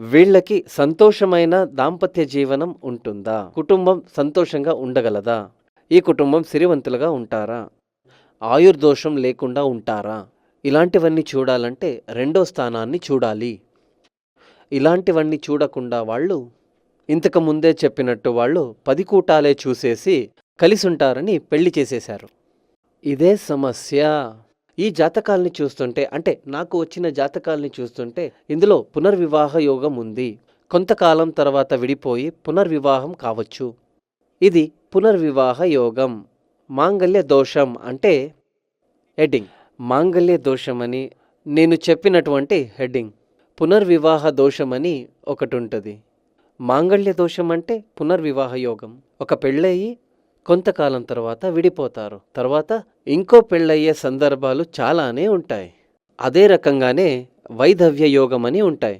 వీళ్ళకి సంతోషమైన దాంపత్య జీవనం ఉంటుందా? కుటుంబం సంతోషంగా ఉండగలదా? ఈ కుటుంబం సిరివంతులుగా ఉంటారా? ఆయుర్దోషం లేకుండా ఉంటారా? ఇలాంటివన్నీ చూడాలంటే రెండో స్థానాన్ని చూడాలి. ఇలాంటివన్నీ చూడకుండా వాళ్ళు ఇంతకు ముందే చెప్పినట్టు వాళ్ళు పది కూటాలే చూసేసి కలిసుంటారని పెళ్ళి చేసేశారు. ఇదే సమస్య. ఈ జాతకాల్ని చూస్తుంటే అంటే నాకు వచ్చిన జాతకాల్ని చూస్తుంటే ఇందులో పునర్వివాహ యోగం ఉంది. కొంతకాలం తర్వాత విడిపోయి పునర్వివాహం కావచ్చు. ఇది పునర్వివాహ యోగం. మాంగల్య దోషం అంటే హెడ్డింగ్. మాంగల్య దోషమని నేను చెప్పినటువంటి హెడ్డింగ్. పునర్వివాహ దోషమని ఒకటి ఉంటుంది మాంగళ్య దోషం అంటే పునర్వివాహ యోగం. ఒక పెళ్ళయి కొంతకాలం తర్వాత విడిపోతారు. తర్వాత ఇంకో పెళ్ళయ్యే సందర్భాలు చాలానే ఉంటాయి. అదే రకంగానే వైధవ్య యోగమని అని ఉంటాయి.